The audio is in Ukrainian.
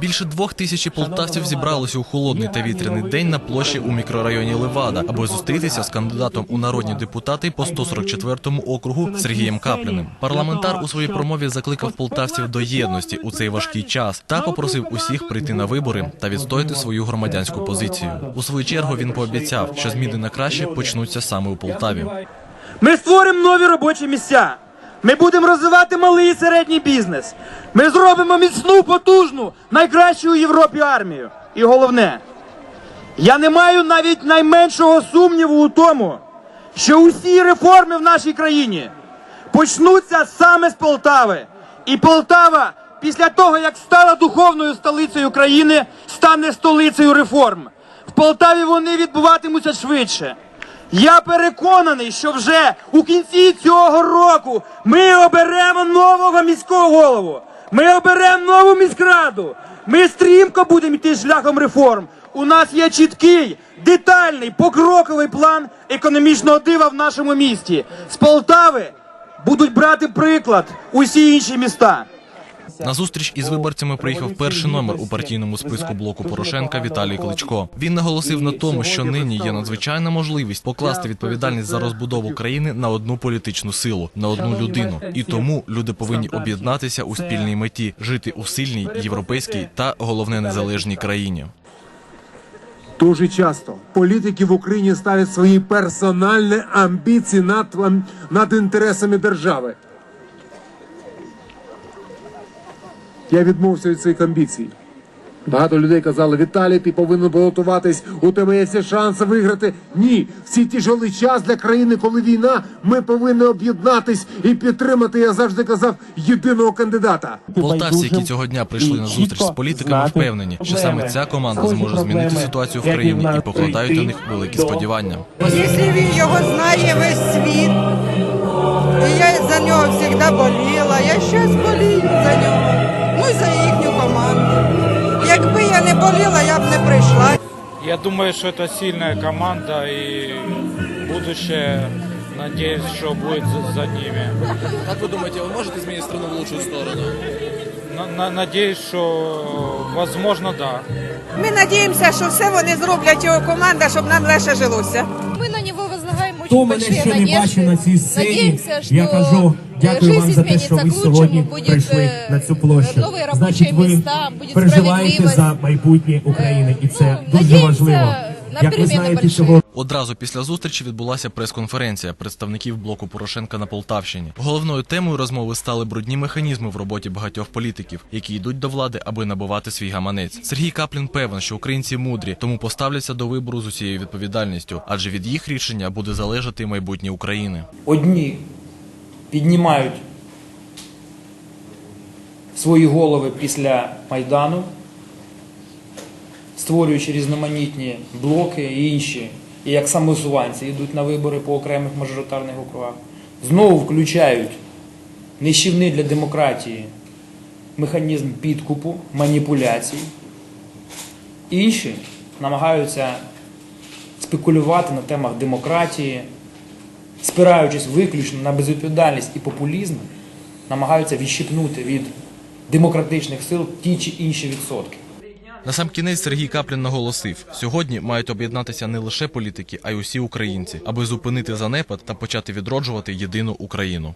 Більше двох тисяч полтавців зібралися у холодний та вітряний день на площі у мікрорайоні Левада, аби зустрітися з кандидатом у народні депутати по 144-му округу Сергієм Капліним. Парламентар у своїй промові закликав полтавців до єдності у цей важкий час та попросив усіх прийти на вибори та відстояти свою громадянську позицію. У свою чергу він пообіцяв, що зміни на краще почнуться саме у Полтаві. Ми створимо нові робочі місця. Ми будемо розвивати малий і середній бізнес. Ми зробимо міцну, потужну, найкращу у Європі армію. І головне, я не маю навіть найменшого сумніву у тому, що усі реформи в нашій країні почнуться саме з Полтави. І Полтава, після того, як стала духовною столицею країни, стане столицею реформ. В Полтаві вони відбуватимуться швидше. Я переконаний, що вже у кінці цього року ми оберемо нового міського голову. Ми оберемо нову міськраду. Ми стрімко будемо йти шляхом реформ. У нас є чіткий, детальний, покроковий план економічного дива в нашому місті. З Полтави будуть брати приклад усі інші міста. На зустріч із виборцями приїхав перший номер у партійному списку блоку Порошенка Віталій Кличко. Він наголосив на тому, що нині є надзвичайна можливість покласти відповідальність за розбудову країни на одну політичну силу, на одну людину. І тому люди повинні об'єднатися у спільній меті, жити у сильній європейській та головне незалежній країні. Дуже часто політики в Україні ставлять свої персональні амбіції над, над інтересами держави. Я відмовився від своїх амбіцій. Багато людей казали, Віталій, ти повинен балотуватись, у тебе є всі шанси виграти. Ні, в цей тяжелий час для країни, коли війна, ми повинні об'єднатись і підтримати, я завжди казав, єдиного кандидата. Полтавці, які цього дня прийшли на зустріч з політиками, впевнені, що саме ця команда зможе змінити ситуацію в країні і покладають на них великі сподівання. Якщо він його знає весь світ, і я за нього завжди боліла, я щось болію за нього, не боліла, я б не прийшла. Я думаю, что это сильная команда и будущее, надеюсь, что будет за, за ними. Як ви думаєте, ви можете змінити страну в лучшу сторону? На- на- надеюсь, что возможно, да. Ми надіємося, що все вони зроблять його команда, щоб нам легше жилося. Мы на него возлагаем очень Хто мене большие ще не бачив надежды. на цій сцені, Надеемся, что я кажу дякую вам за те, що ви сьогодні прийшли на цю площу. Значить, ви переживаєте за майбутнє України, і це ну, дуже важливо. на Як ви знаєте, больші. Одразу після зустрічі відбулася прес-конференція представників блоку Порошенка на Полтавщині. Головною темою розмови стали брудні механізми в роботі багатьох політиків, які йдуть до влади, аби набувати свій гаманець. Сергій Каплін певен, що українці мудрі, тому поставляться до вибору з усією відповідальністю, адже від їх рішення буде залежати майбутнє України. Одні піднімають свої голови після Майдану, створюючи різноманітні блоки і інші, і як самосуванці йдуть на вибори по окремих мажоритарних округах, знову включають нищівний для демократії механізм підкупу, маніпуляцій. Інші намагаються спекулювати на темах демократії, спираючись виключно на безвідповідальність і популізм, намагаються відщипнути від демократичних сил ті чи інші відсотки. На сам кінець Сергій Каплін наголосив: сьогодні мають об'єднатися не лише політики, а й усі українці, аби зупинити занепад та почати відроджувати єдину Україну.